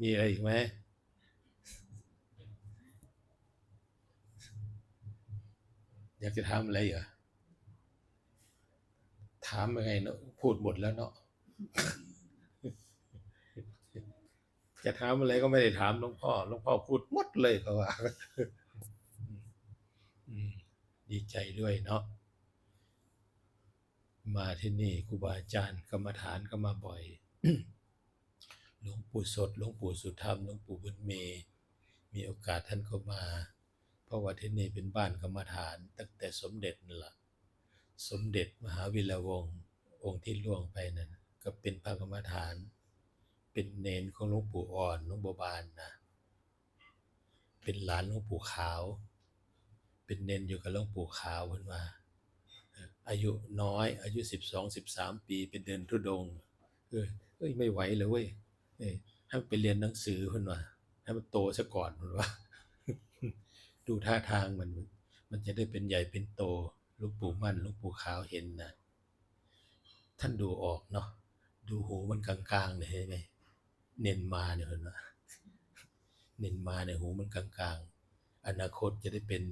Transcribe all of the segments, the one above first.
มีอะไรอีกไหมอยากจะถามอะไรเหรอ ถามยังไงเนาะพูดหมดแล้วเนาะ จะถามอะไรก็ไม่ได้ถามหลวงพ่อหลวงพ่อพูดหมดเลยเขาว่าอืมดีใจด้วยเนาะ มาที่นี่ครูบาอาจารย์กรรมฐานก็มาบ่อย หลวงปู่สดหลวงปู่สุธรรมหลวงปู่บุญเมย์มีโอกาสท่านก็มา เพราะว่าที่นี่เป็นบ้านกรรมฐาน ตั้งแต่สมเด็จนั่นละสมเด็จมหาวิรวงศ์องค์ที่ล่วงไปนั่นก็เป็นพระกรรมฐาน เป็นเนนของหลวงปู่อ่อนหลวงบัวบานนะเป็นหลานหลวงปู่ขาว เป็นเนนอยู่กับหลวงปู่ขาวเพิ่นว่าอายุน้อยอายุสิบสองสิบสามปีเป็นเดินทุดงค์เออเอ้ยไม่ไหวเลยเว้ย ให้มันไปเรียนหนังสือเพิ่นว่าให้มันโตซะก่อนเพิ่นว่า ดูท่าทางมัน มันจะได้เป็นใหญ่เป็นโตลูกปู่มั่นลูกปู่ขาวเห็นนะท่านดูออกเนาะดูหูมันกลางๆเนี่ยเห็นไหมเน้นมาเนี่ยเห็นไหมเน้นมาเนี่ยหูมันกลางๆ อนาคตจะได้เป็น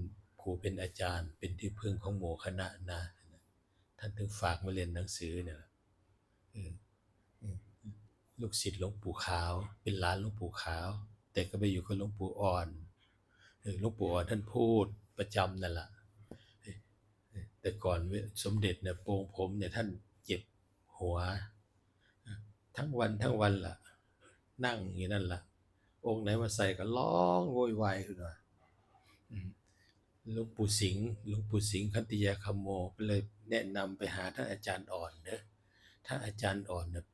ครูเป็นอาจารย์ เป็นที่พึ่งของหมู่คณะนะท่านถึงฝากมาเรียนหนังสือเนี่ย ลูกศิษย์หลวงปู่ขาว เป็นหลานหลวงปู่ขาว แต่ก็ไปอยู่กับหลวงปู่อ่อนเออหลวงปู่อ่อนท่านพูดประจำนั่นแหละแต่ก่อนสมเด็จเนี่ยโปรงผมเนี่ยท่านเจ็บหัว ทั้งวันทั้งวันล่ะ นั่งอย่างนั้นล่ะ องค์ไหนมาใส่ก็ร้องโวยวายขึ้นมาอืมหลวงปู่สิงห์หลวงปู่สิงห์คันติยาคโมเลยแนะนำไปหาท่านอาจารย์อ่อนเนอะถ้าอาจารย์อ่อนเนี่ย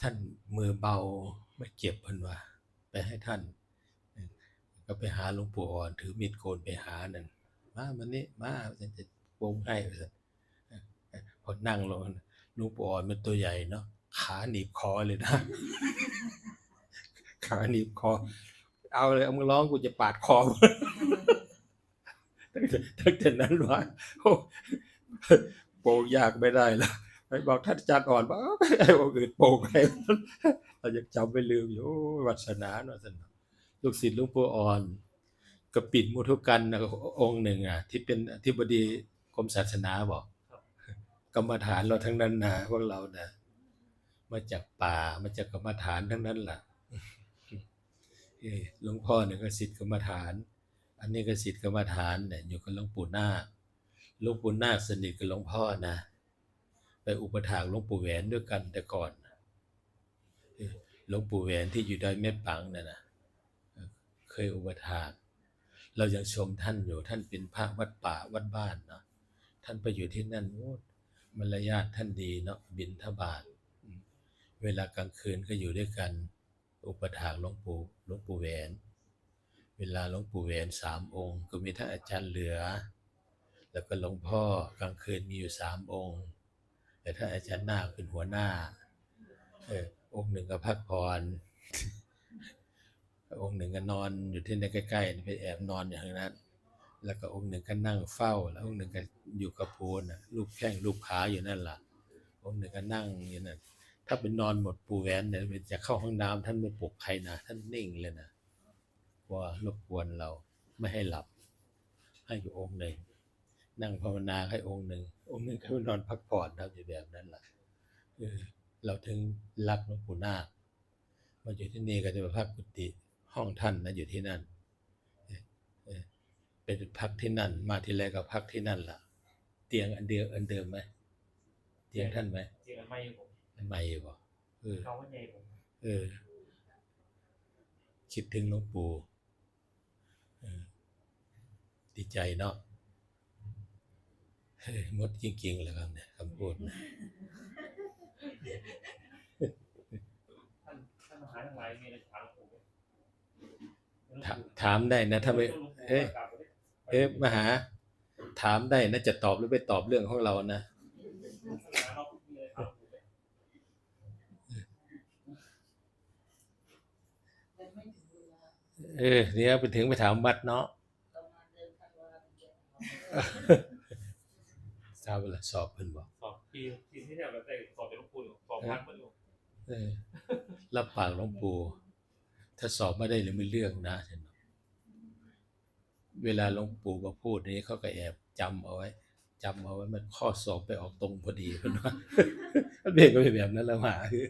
ท่านมือเบาไม่เจ็บเพิ่นว่า ไปให้ท่าน ก็ไปหาหลวงปู่อ่อนถือมีดโกนไปหานั่นมามันนี่มาฉันจะโปงให้พอนั่งลงหลวงปู่อ่อนมันตัวใหญ่เนาะขาหนีบคอเลยนะ ขาหนีบคอ เอาเลย เอามึงร้องกูจะปาดคอตั้งแต่ตั้งแต่นั้นว่าโอ้โปงยากไม่ได้แล้ว ไปบอกท่านอาจารย์อ่อนว่าไอ้องค์อื่นโปงให้เรายังจำไม่ลืมอยู่วัสนาเนาะสนลูกศิษย์หลุงปู่อ่อนกระปิดมุทุกันองค์หนึ่งอะ ที่เป็นอธิบดีกรมศาสนาบอกกรรมฐานเราทั้งนั้นนะพวกเรานะมาจากป่ามาจากกรรมฐานทั้งนั้นล่ะหลวงพ่อเนี่ยก็ศิษย์กรรมฐาน อันนี้ก็ศิษย์กรรมฐานเนี่ยอยู่กับหลวงปู่นาคหลวงปู่นาคสนิทกับหลวงพ่อนะ ไปอุปถากหลวงปู่แหวนด้วยกันแต่ก่อนหลวงปู่แหวนที่อยู่ดอยแม่ปังน่ะนะเคยอุปถากเรายังชมท่านอยู่ท่านเป็นพระวัดป่าวัดบ้านเนาะท่านไปอยู่ที่นั่นโอ้มารยาทท่านดีเนาะบินทบาทเวลากลางคืนก็อยู่ด้วยกัน อุปถากหลวงปู่หลวงปู่แหวน เวลาหลวงปู่แหวนสามองค์ ก็มีท่านอาจารย์เหลือ แล้วก็หลวงพ่อกลางคืนมีอยู่สามองค์ แต่ท่าอาจารย์หน้าคเป็นหัวหน้าเออองค์หนึ่งก็พักผ่อนองค์หนึ่งก็นอนอยู่ที่ในใกล้ๆไปแอบนอนอย่างนั้น แล้วก็องค์หนึ่งก็นั่งเฝ้า แล้วองค์หนึ่งก็อยู่กับโพนลูกแข้งลูกขาอยู่นั่นล่ะ องค์หนึ่งก็นั่งอยู่นั่นถ้าเป็นนอนหมดปูแหวนเนี่ยจะเข้าห้องน้ำท่านไม่ปลุกใครนะท่านนิ่งเลยนะว่ารบกวนเราไม่ให้หลับให้อยู่องค์หนึ่ง นั่งภาวนาให้องค์หนึ่ง องค์หนึ่งก็ไปนอนพักผ่อนทำอยู่แบบนั้นล่ะเออเราถึงรักหลวงปู่นาคมาอยู่ที่นี่ก็จะมาพักกุฏิห้องท่านนะอยู่ที่นั่นเอ่อเอ่อเป็นพักที่นั่น มาที่แรกก็พักที่นั่นล่ะ เตียงอันเดียวอันเดิมไหมเตียงท่านไหมจริงๆไม่ผมไม่อยู่บ่เออเขาว่าใจผมเออ คิดถึงหลวงปู่เออดีใจเนาะเฮ้ยห มดจริงๆเลยครับเนี่ยคำพูดนะท่านท่านมหาทั้งหลายมีอะไรถามผมถามถามได้นะถ้าไม่เอ๊ะเอ๊ะมหา ถามได้นะจะตอบหรือไม่ตอบเรื่องของเรานะยังไม่ถึงเวลาเออเนี่ยไปถึงไปถามวัดเนาะ ทราบเวลาสอบเพิ่นบอกสอบทีทีที่เนี่ยแบบได้สอบเป็นลูกคุณสอบพันมันอยู่เออรับปากหลวงปู่ถ้าสอบไม่ได้หรือไม่เรื่องนะฉันบอกเวลาหลวงปู่มาพูดนี้เขาก็แอบจำเอาไว้จำเอาไว้มันข้อสอบไปออกตรงพอดีเพิ่นว่ามันเบรกก็เป็นแบบนั้นแล้วหมาคือ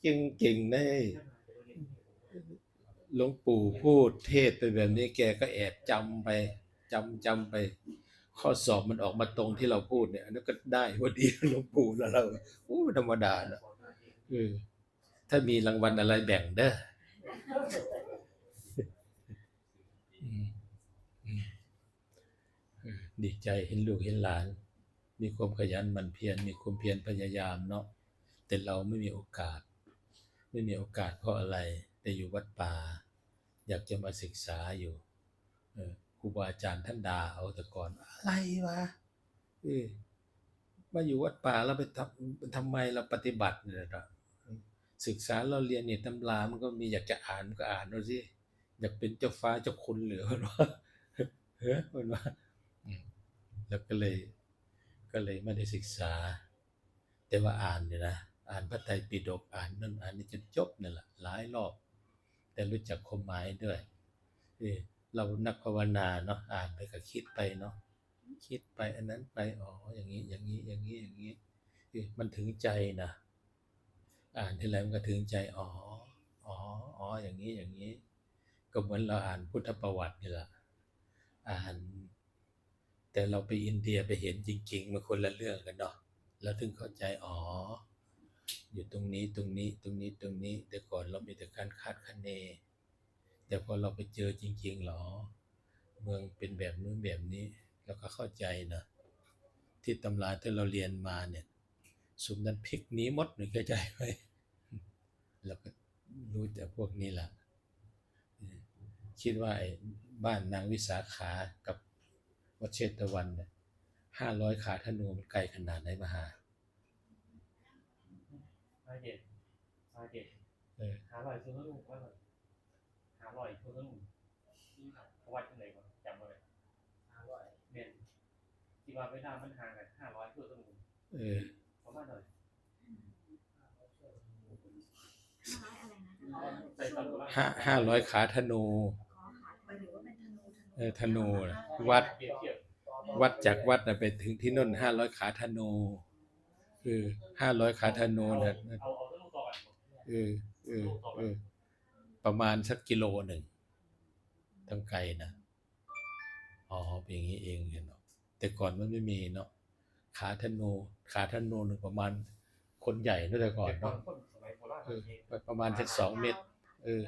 เก่งเก่งได้ หลวงปู่พูดเทศไปแบบนี้แกก็แอบจำไปจำจำไป ข้อสอบมันออกมาตรงที่เราพูดเนี่ยอันนั้นก็ได้พอดีหลวงปู่แล้วเราโอ้ธรรมดานะเออถ้ามีรางวัลอะไรแบ่งเด้ออืมอืมเออดีใจเห็นลูกเห็นหลาน มีความขยันหมั่นเพียรมีความเพียรพยายามเนาะแต่เราไม่มีโอกาส ไม่มีโอกาสเพราะอะไรแต่อยู่วัดป่า อยากจะมาศึกษาอยู่เอครูบาอาจารย์ท่านด่าเอาแต่ก่อนอะไรวะเออมาอยู่วัดป่าแล้วไปทำทำไมเราปฏิบัติเนี่ยนะศึกษาเราเรียนเนี่ยตำรามันก็มีอยากจะอ่านก็อ่านเอาสิอยากเป็นเจ้าฟ้าเจ้าคุณเหลือมันว่าเฮ้ยมันว่าแล้วก็เลย ก็เลยไม่ได้ศึกษา แต่ว่าอ่านเนี่ยนะอ่านพระไตรปิฎกอ่านนั่นอ่านนี่จนจบนั่นแหละหลายรอบ แต่รู้จักความหมายด้วยเออเรานักภาวนาเนาะอ่านไปก็คิดไปเนาะคิดไปอันนั้นไปอ๋ออย่างนี้อย่างนี้อย่างนี้อย่างนี้เออมันถึงใจนะอ่านทีไรมันก็ถึงใจอ๋ออ๋ออ๋ออย่างนี้อย่างนี้ ก็เหมือนเราอ่านพุทธประวัตินี่แหละอ่าน แต่เราไปอินเดียไปเห็นจริง ๆมันคนละเรื่องกันเนาะเราถึงเข้าใจอ๋อ อยู่ตรงนี้ตรงนี้ตรงนี้ตรงนี้ แต่ก่อนเรามีแต่การคาดคะเน แต่พอเราไปเจอจริงๆหรอ เมืองเป็นแบบนู้นแบบนี้เราก็เข้าใจนะที่ตำราที่เราเรียนมาเนี่ยสุมนั้นพลิกหนี้มดหนึ่งเข้าใจไหมเราก็รู้แต่พวกนี้แหละคิดว่าไอ้บ้านนางวิสาขากับวัดเชตวันเนี่ยห้าร้อยขาธนูมันไกลขนาดไหนมาหาาเหตุสาเหตุเออหาลอยซื้อลูกว่าเลยหาลอยซื้อลูกวัดที่ไหนก่อนจำมาเลยหาลอยเนี่ยที่ว่าไปได้มันห่างกันห้าร้อยเพื่อลูกเออประมาณเลยอะไรนะใส่ตะกุระห้าห้าร้อยขาธนูขอขาไปหรือว่าเป็นธนูธนูเออธนูน่ะวัดเปรียบเทียบวัดจากวัดน่ะไปถึงที่นั่นห้าร้อยขาธนู เออห้าร้อยขาธนูน่ะเอาเอาลูกต่อกันเออเออเออประมาณสักกิโลหนึ่งทั้งไกลนะอ๋อเป็นอย่างนี้เองเนาะแต่ก่อนมันไม่มีเนาะขาธนูขาธนูหนึ่งประมาณคนใหญ่เนอะแต่ก่อนเนาะคนสมัยโบราณเออประมาณสักสองเมตร เออ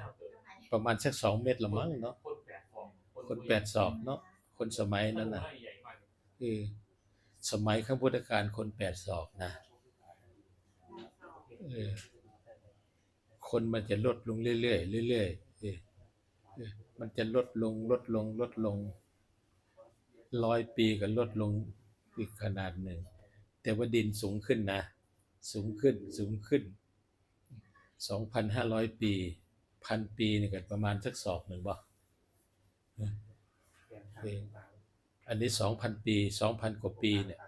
ประมาณสักสองเมตรละมั้งเนาะคนแปดฟองคนแปดศอกเนาะคนสมัยนั้นน่ะใหญ่มากเออสมัยข้างพุทธกาลคนแปดศอกนะเออ คนมันจะลดลงเรื่อยๆเรื่อยๆมันจะลดลงลดลงลดลงร้อยปีก็ลดลงอีกขนาดหนึ่ง แต่ว่าดินสูงขึ้นนะ สูงขึ้นสูงขึ้นสองพันห้าร้อยปีพันปีนี่ก็ประมาณสักศอกหนึ่งบ่อันนี้สองพันปีสองพันกว่าปีเนี่ย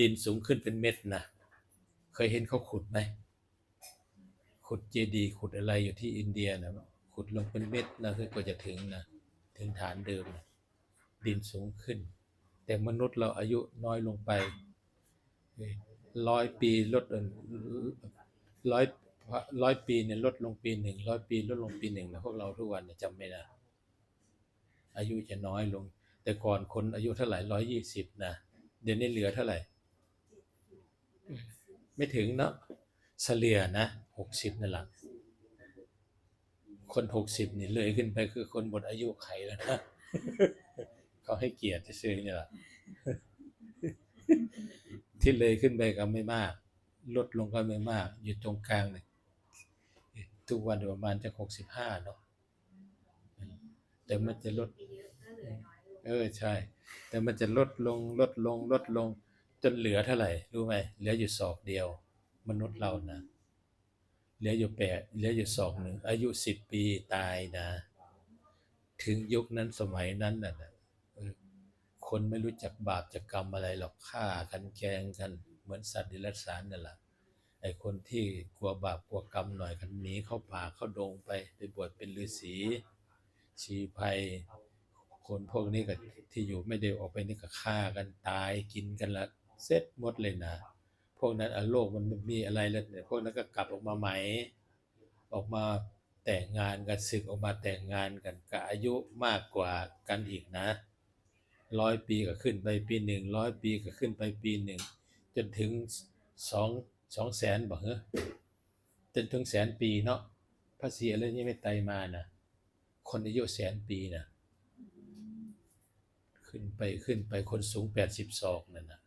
ดินสูงขึ้นเป็นเม็ดนะ เคยเห็นเขาขุดไหม ขุดเจดีย์ขุดอะไรอยู่ที่อินเดียนะขุดลงเป็นเม็ดนะคือกว่าจะถึงนะถึงฐานเดิมนะดินสูงขึ้น แต่มนุษย์เราอายุน้อยลงไปร้อยปีลดร้อยร้อยปีเนี่ยลดลงปีหนึ่งร้อยปีลดลงปีหนึ่งนะพวกเราทุกวันจำไม่ได้อายุจะน้อยลง แต่ก่อนคนอายุเท่าไหร่ร้อยยี่สิบนะเดี๋ยวนี้เหลือเท่าไหร่ ไม่ถึงเนาะ เฉลี่ยนะหกสิบนั่นแหละคนหกสิบนี่เลยขึ้นไปคือคนหมดอายุไขแล้วนะเขาให้เกียรติซื้อนี่แหละที่เลยขึ้นไปก็ไม่มาก ลดลงก็ไม่มาก อยู่ตรงกลางเนี่ยทุกวันประมาณจะหกสิบห้าเนาะแต่มันจะลดเออน้อยลงเออใช่ แต่มันจะลดลงลดลงลดลง จนเหลือเท่าไหร่ รู้ไหมเหลืออยู่ศอกเดียว มนุษย์เรานะเหลืออยู่แปดเหลืออยู่ศอกหนึ่งอายุสิบปีตายนะ ถึงยุคนั้นสมัยนั้นน่ะนะคนไม่รู้จักบาปจักกรรมอะไรหรอกฆ่ากันแกล้งกันเหมือนสัตว์ดิลสารนั่นแหละไอ้คนที่กลัวบาปกลัวกรรมหน่อยกันหนีเข้าป่าเข้าดงไปไปบวชเป็นฤาษีชีภัย คนพวกนี้ก็ที่อยู่ไม่ได้ออกไปนี่ก็ฆ่ากันตายกินกันละเสร็จหมดเลยนะ พวกนั้นโลกมันมีอะไรแล้วเนี่ยพวกนั้นก็กลับออกมาใหม่ ออกมาแต่งงานกันศึกออกมาแต่งงานกันก็อายุมากกว่ากันอีกนะร้อยปีก็ขึ้นไปปีหนึ่งร้อยปีก็ขึ้นไปปีหนึ่งจนถึงสองสองแสนบอกเหรอจนถึงแสนปีเนาะพระศรีอริยเมตไตรมานะคนอายุแสนปีนะขึ้นไปขึ้นไปคนสูงแปดสิบศอกนั่นนะ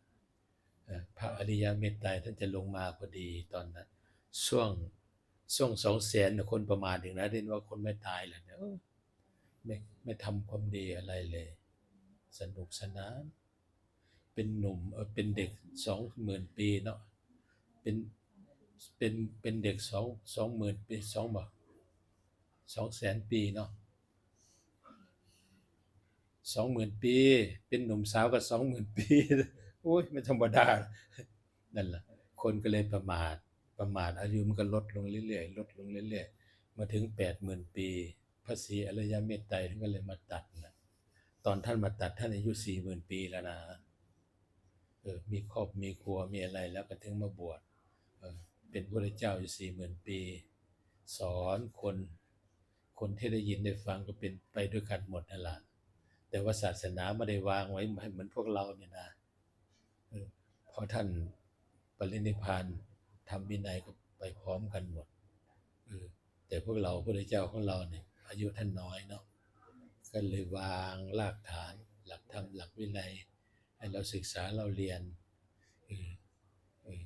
พระอริยเมตไตรท่านจะลงมาพอดีตอนนั้นช่วงช่วงสองแสนคนประมาณถึงนะเรียนว่าคนไม่ตายเลยเนี่ยไม่ไม่ทำความดีอะไรเลย สนุกสนาน เป็นหนุ่มเออเป็นเด็กสองหมื่นปีเนาะเป็นเป็นเป็นเด็กสองสองหมื่นปีสองบ่สองแสนปีเนาะสองหมื่นปี เป็นหนุ่มสาวก็สองหมื่นปี อุ้ยไม่ธรรมดา นั่นแหละ คนก็เลยประมาท ประมาทอายุมันก็ลดลงเรื่อยๆ ลดลงเรื่อยๆ มาถึงแปดหมื่นปีพระศรีอริยเมตไตรท่านก็เลยมาตัดนะตอนท่านมาตัดท่านอายุสี่หมื่นปีแล้วนะ เออ มีครอบมีครัวมีอะไรแล้วก็ถึงมาบวช เออ เป็นพระเจ้าอยู่สี่หมื่นปี สอนคน คนที่ได้ยินได้ฟังก็เป็นไปด้วยกันหมดนั่นแหละแต่ว่าศาสนาไม่ได้วางไว้ให้เหมือนพวกเราเนี่ยนะ พอท่านปรินิพานทำวินัยก็ไปพร้อมกันหมดเออแต่พวกเราพระเจ้าของเราเนี่ยอายุท่านน้อยเนาะก็เลยวางรากฐาน หลักธรรมหลักวินัยให้เราศึกษาเราเรียนเออ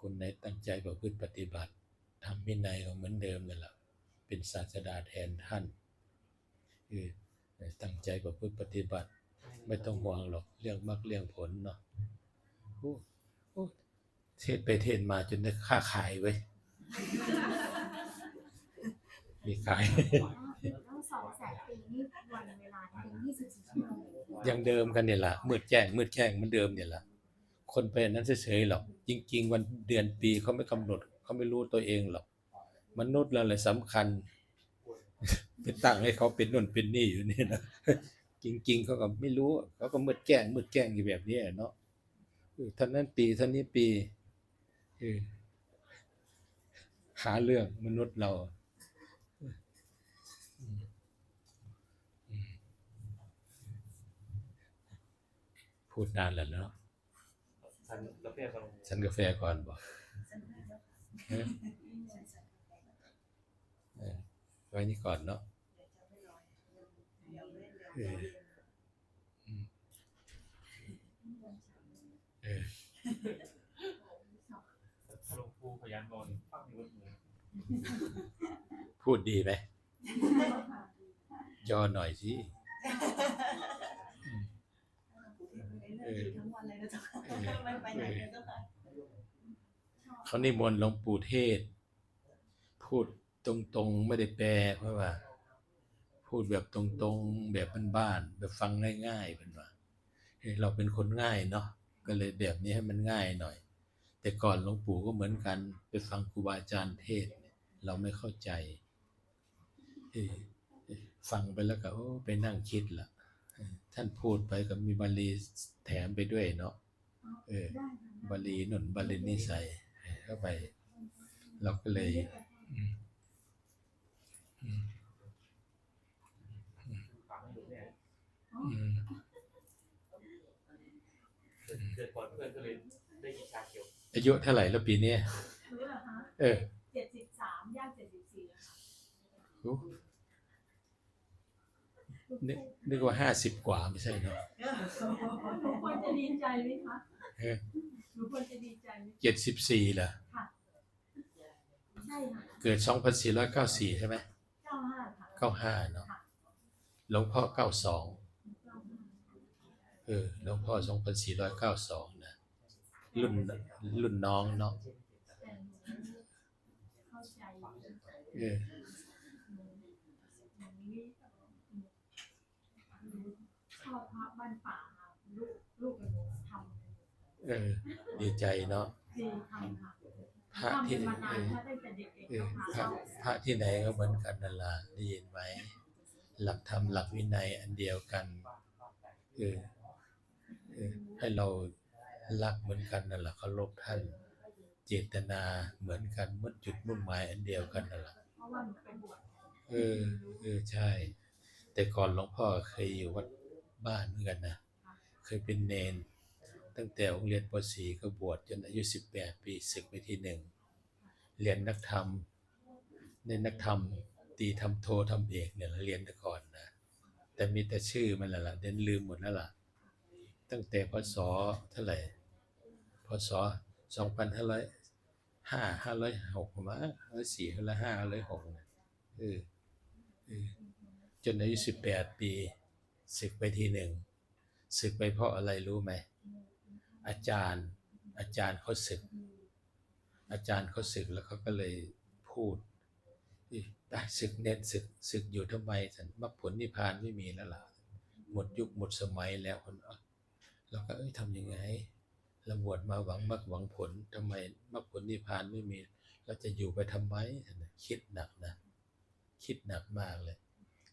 คนไหนตั้งใจประพฤติปฏิบัติทำวินัยก็เหมือนเดิมนั่นแหละเป็นศาสดาแทนท่านเออตั้งใจประพฤติปฏิบัติ ไม่ต้องห่วงหรอกเรื่องมรรคเรื่องผลเนาะ เทศไปเทศมาจนได้ค่าขายไว้ยมีขายแล้วสองแสนปีนี่วันเวลาเป็นยี่สิบสี่ชั่วโมงยังเดิมกันเนี่ยละมืดแจ้งมืดแจ้งเหมือนเดิมเนี่ยละคนเป็นนั้นเฉยๆหรอก จริง ๆ วันเดือนปีเขาไม่กำหนดเขาไม่รู้ตัวเองหรอกมนุษย์เราเลยสำคัญไปตั้งให้เขาเป็นนู่นเป็นนี่อยู่เนี่ยนะจริง ๆเขาก็ไม่รู้เขาก็มืดแจ้งมืดแจ้งอยู่แบบนี้อะเนาะเออ ท่านนั้นปีท่านนี้ปีเออหาเรื่องมนุษย์เราอืมอืมพูดนานแล้วเนาะทันกาแฟกำลังฉันกาแฟก่อนบอกเออเออไว้นี่ก่อนเนาะเอออืมเออ ถ้า หลวงปู่พยานบอกนี่ฟังอยู่บนมือพูดดีไหมย่อหน่อยสิเออทั้งวันเลยนะจ๊ะเออไม่ไปไหนเลยเจ้าค่ะเขานิมนต์หลวงปู่เทศ พูดตรงๆไม่ได้แปลเพราะว่า พูดแบบตรงๆ แบบบ้านๆแบบฟังง่ายๆเป็นว่าเฮ้ยเราเป็นคนง่ายเนาะ ก็เลยแบบนี้ให้มันง่ายหน่อย แต่ก่อนหลวงปู่ก็เหมือนกัน ไปฟังครูบาอาจารย์เทศน์เนี่ยเราไม่เข้าใจเอ้ยเอ้ยฟังไปแล้วก็โอ้ไปนั่งคิดละเออท่านพูดไปก็มีบาลีแถมไปด้วยเนาะเออได้ค่ะบาลีหนุนบาลีนิสัยเข้าไป เราก็เลยอืมอืมฟังให้ดู เนี่ยอืมเกิดเกิดก่อนเพื่อนก็เลยได้กินชาเขียวอายุเท่าไหร่แล้วปีนี้รู้เหรอคะเออเจ็ดสิบสามย่างเจ็ดสิบสี่แล้วค่ะโอ้นึกนึกว่าห้าสิบกว่าไม่ใช่เนาะหนูควรจะดีใจไหมคะเออหนูควรจะดีใจไหมเจ็ดสิบสี่เหรอใช่ค่ะเกิดสองพันสี่ร้อยเก้าสี่ใช่ไหมเก้าห้าค่ะเก้าห้าเนาะหลวงพ่อเก้าสอง เออหลวงพ่อสองพันสี่ร้อยเก้าสองนะ รุ่นรุ่นน้องเนาะเออหนูหนูชอบพระบ้านป่าลูกลูกกันทำเออ ดีใจเนาะดีทำค่ะระที่เออพระพระที่ไหนก็เหมือนกันนั่นล่ะได้ยินไหมหลักธรรมหลักวินัยอันเดียวกันเออ ให้เรารักเหมือนกันนั่นแหละเคารพท่าน เจตนาเหมือนกันมุ่นจุดมุ่งหมายอันเดียวกันนั่นแหละเออเออใช่ แต่ก่อนหลวงพ่อเคยอยู่วัดบ้านเหมือนกันนะเคยเป็นเนน ตั้งแต่โรงเรียนป .4 ก็บวชจนอายุ18ปีศึกไปทีหนึ่งเรียนนักธรรมในนักธรรมตีทำโททำเอกเนี่ยเราเรียนแต่ก่อนนะแต่มีแต่ชื่อมันแหละเดนลืมหมดแล้วล่ะ ตั้งแต่พศเท่าไหร่พศสองพันห้าร้อยห้าห้าร้อยหกมาห้าร้อยสี่ห้าร้อยห้าห้าร้อยหกนะเออเออจนอายุสิบแปดปีศึกไปทีหนึ่งศึกไปเพราะอะไรรู้ไหม อาจารย์ อาจารย์เขาศึก อาจารย์เขาศึกแล้วเขาก็เลยพูดอีได้ศึกเน้นศึกศึกอยู่ทำไมสันมรรคผลนิพพานไม่มีแล้วล่ะหมดยุคหมดสมัยแล้วคน เราก็เอ้ยทำยังไงเราบวชมาหวังมรรคหวังผลทำไมมรรคผลนิพพานไม่มี เราจะอยู่ไปทำไมคิดหนักนะ คิดหนักมากเลย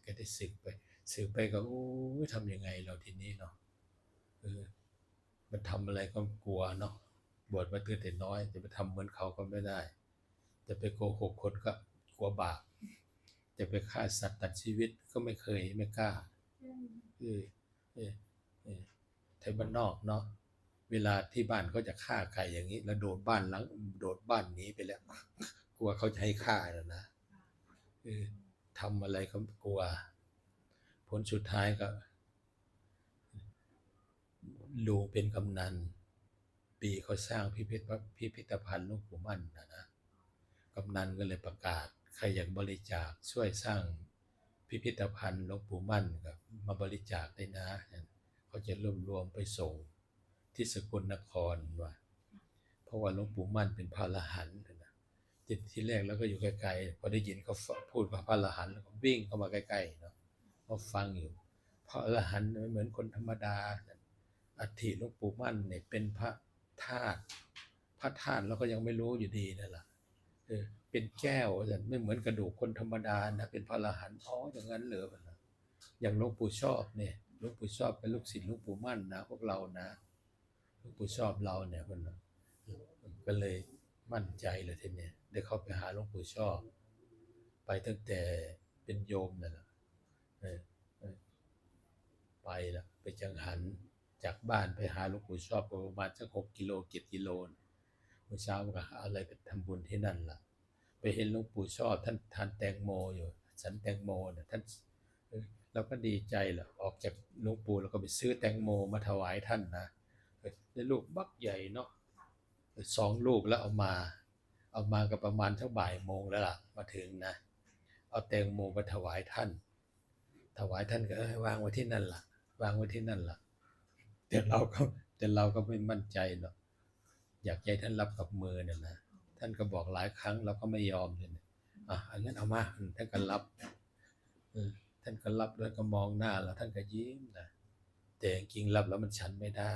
ก็ได้ศึกไปศึกไปก็โอ้ยทำยังไงเราทีนี้เนาะเออมันทำอะไรก็กลัวเนาะบวชมาตั้งแต่น้อยจะไปทำเหมือนเขาก็ไม่ได้ จะไปโกหกคนก็กลัวบาปจะไปฆ่าสัตว์ตัดชีวิตก็ไม่เคยไม่กล้าเออเออ ไทยบ้านนอกเนาะเวลาที่บ้านเขาจะฆ่าใครอย่างนี้ แล้วโดดบ้านหลัง โดดบ้านนี้ไปแล้ว กลัวเขาจะให้ฆ่าแล้วนะเออทำอะไรก็กลัว ผลสุดท้ายก็ลุงเป็นกำนัน ปีเขาสร้างพิพิธพิพิธภัณฑ์ลวงปู่มั่นนะนะกำนันก็เลยประกาศ ใครอยากบริจาคช่วยสร้างพิพิธภัณฑ์หลวงปู่มั่นกับมาบริจาคได้นะ เขาจะรวบรวมไปส่งที่สกลนครว่าเพราะว่าหลวงปู่มั่นเป็นพระอรหันนะทีที่แรกแล้วก็อยู่ไกลๆพอได้ยินเขาพูดว่าพระอรหันแล้วก็วิ่งเข้ามาใกล้ๆเนาะเขาฟังอยู่พระอรหันไม่เหมือนคนธรรมดาอัฐิหลวงปู่มั่นเนี่ยเป็นพระธาตุพระธาตุเราก็ยังไม่รู้อยู่ดีนั่นแหละเออเป็นแก้วแต่ไม่เหมือนกระดูกคนธรรมดานะเป็นพระอรหันอ๋ออย่างนั้นเหรอนะอย่างหลวงปู่ชอบเนี่ย ลวงปู่ชอบเป็นลูกศิษย์ลวงปู่มั่นนะพวกเรานะลวงปู่ชอบเราเนี่ยคนก็เลยมั่นใจเลยทีเนี้ยได้เข้าไปหาหลวงปู่ชอบ ไปตั้งแต่เป็นโยมนั่นแหละไปละไปจังหันจากบ้านไปหาหลวงปู่ชอบประมาณสักหกกิโลเจ็ดกิโลนเมื่อเช้าก็หาอะไรไปทำบุญที่นั่นล่ะ ไปเห็นหลวงปู่ชอบท่านทานแตงโมอยู่ ฉันแตงโมเนี่ยท่าน เราก็ดีใจแหละออกจากหลวงปู่แล้วก็ไปซื้อแตงโมมาถวายท่านนะได้ลูกบักใหญ่เนาะเอสองลูกแล้วเอามา เอามาก็ประมาณเท่าบ่ายโมงแล้วล่ะ มาถึงนะ เอาแตงโมมาถวายท่าน ถวายท่านก็เออวางไว้ที่นั่นล่ะ วางไว้ที่นั่นล่ะแต่เราก็แต่เราก็ไม่มั่นใจหรอกอยากให้ท่านรับกับมือเนี่ยนะท่านก็บอกหลายครั้งเราก็ไม่ยอมเลยนะอะอันนั้นเอามาท่านก็รับเออ ท่านก็รับแล้วก็มองหน้าแล้วท่านก็ยิ้มนะแต่จริงๆรับแล้วมันชันไม่ได้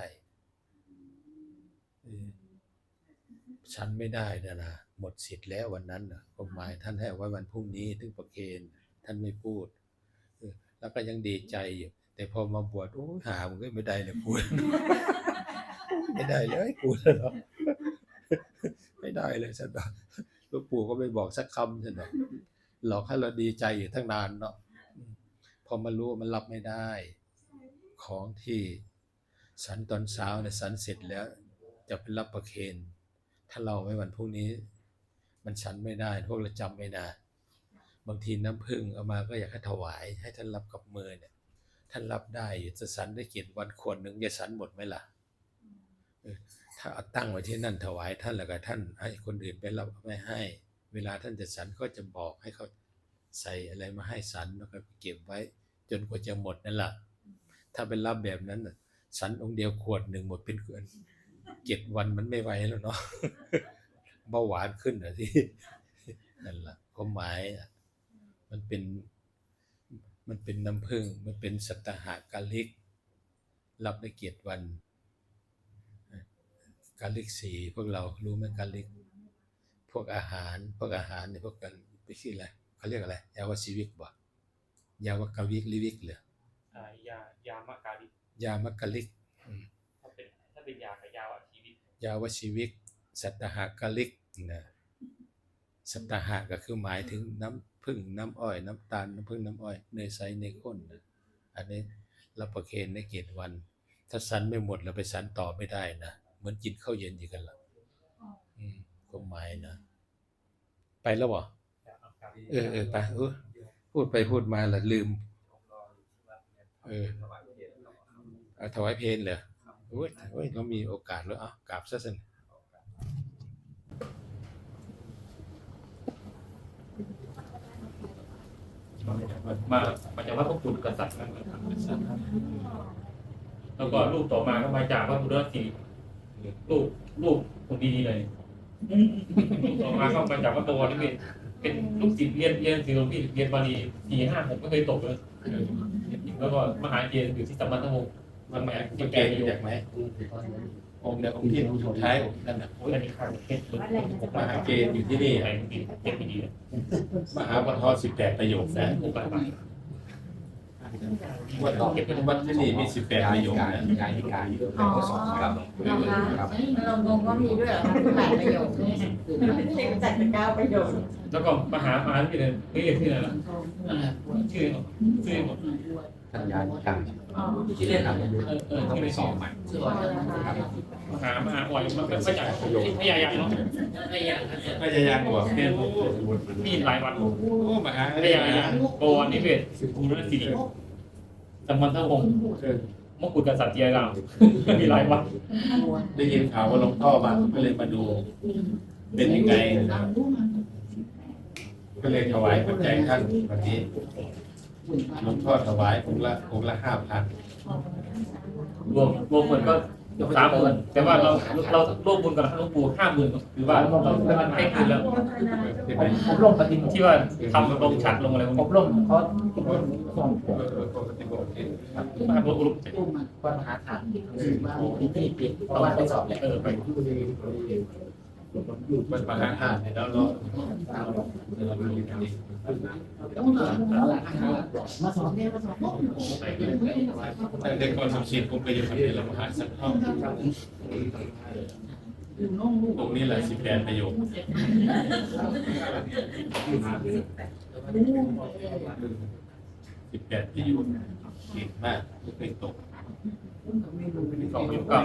ชันไม่ได้นะนะหมดสิทธิ์แล้ววันนั้นนะกฎหมายท่านให้ไว้วันพรุ่งนี้ถึงประเคนท่านไม่พูดแล้วก็ยังดีใจอยู่แต่พอมาบวชโอ้หามันก็ไม่ได้เลยกูไม่ได้เลยกูเนาะไม่ได้เลยสันดอกหลวงปู่ก็ไม่บอกสักคำสันดอกหลอกให้เราดีใจอยู่ทั้งนานเนาะ พอมารู้วมันรับไม่ได้ ของที่สันตอนเช้าเนี่ยสันเสร็จแล้วจะไปรับประเคนถ้าเราไว้วันพรุ่งนี้ มันฉันไม่ได้ พวกเราจำไม่ได้บางทีน้ำผึ้งเอามาก็อยากให้ถวาย ให้ท่านรับกับมือเนี่ย ท่านรับได้อยู่จะสันได้กินวันควรหนึ่งจะสันหมดไหมล่ะถ้าเอาตั้งไว้ที่นั่นถวายท่านแล้วก็ท่าน ให้คนอื่นไปรับไม่ให้ เวลาท่านจะสันก็จะบอกให้เขา ใส่อะไรมาให้สันแล้วก็เก็บไว้ จนกว่าจะหมดนั่นแหละถ้าเป็นรับแบบนั้นน่ะสันองค์เดียวขวดหนึ่งหมดเป็นเกินเจ็ดวันมันไม่ไหวแล้วเนาะเบาหวานขึ้นเหรอที่นั่นแหละความหมายมันเป็นมันเป็นน้ำผึ้งมันเป็นสัตหากาลิก รับได้เกียรติวันกาลิกสีพวกเรารู้ไหมกาลิก พวกอาหาร พวกอาหารเนี่ยพวกกันไปชื่ออะไร เขาเรียกอะไรยาวชีวิกบ่ยาวกวิกลิวิกเหรออ่ายายามะกาลิยามกลิกอืมถ้าเป็นถ้าเป็นยากับยาวะชีวิตยาวชีวิก สัตหกลิกนะสัตหะก็คือหมายถึงน้ำผึ้งน้ำอ้อย น้ำตาลน้ำผึ้งน้ำอ้อยเนยใสเนยข้นนะอันนี้รับประเคนในเกตวัน ถ้าสันไม่หมดเราไปสันต่อไม่ได้นะเหมือนกินข้าวเย็นอยู่กันละอืมก็หมายนะ ไปแล้วบ่ยามะกาลิ เออเออไปเออพูดไปพูดมาละลืม เออเอาถวายเพลงเหรอโอ้ยโอ้ยเรามีโอกาสแล้วอะกราบซะสิมามาจากวัดพระคุณกษัตริย์นั่นแหละครับแล้วก็รูปต่อมาก็มาจากวัดบุรสีรูปรูปคนดีๆเลยรูปต่อมาก็มาจากวัดตัวนี่เป็น เป็นลูกศิษย์เรียนเรียนศิลปินเรียนบาลีสี่ห้าผมไม่เคยตกเลยแล้วก็มหาเจนอยู่ที่สัมพันธวงศ์มันแหมจะแกเกตอยู่จากไหมองค์เดี๋ยองค์ที่สุดท้ายองค์นั่นนะโอ้ยอันนี้ข้างเพชรมหาเกณฑ์อยู่ที่นี่ไหนเก็บดีเลยมหาปทสิบแปดประโยคนะ ผมไปไปวัดวัดที่นี่มีสิบแปดประโยคนะกายกายอ๋องครับนะคะเรางงว่ามีด้วยเหรอแปดประโยคนี่จัดเป็นเก้าประโยคแล้วก็มหามหาที่เลยไม่เรียกที่ไหนล่ะชื่อชื่อสัญญาณกลางอ๋อที่เล่นครับต้องไปสอบใหม่มหามาอ่อยมันเป็นมาจากพยายามเนาะพยายามบวกเพียนมีหลายวัดโอ้มาหาพยายามโกนิเวศภูมิสิริ สัมพันธวงศ์มกุฎกษัตริย์เจียรามมีหลายวัดได้ยินข่าวว่าหลวงพ่อมาก็เลยมาดู เป็นยังไงก็เลยถวายปัจจัยท่านวันนี้หลวงพ่อถวายองค์ละองค์ละห้าพันรวมรวมหมดก็ สามหมื่นแต่ว่าเราเราร่วมบุญกับหลวงปู่ห้าหมื่นคือว่าเราเราให้คืนแล้วใช่ไหมอบรมปฏิโมกข์ที่ว่าทำลงฉัดลงอะไรพวกอนี้บรมเขาส่งผเอมอเออปกติปกติครับมาบุรุษปัญหาทางที่ที่ปิดเพราะว่าไปสอบแหละเออไป มันมหาธาเนี่ยแล้วเราเราดูกันดิมาสอบตั้แต่ก่อนทำชีพผมไปอยู่ที่เรามหาสังตรงนี้แหละสิบแปดประโยคสิบแปดประโยคเก่งมากไม่ตกสองยุคเก้า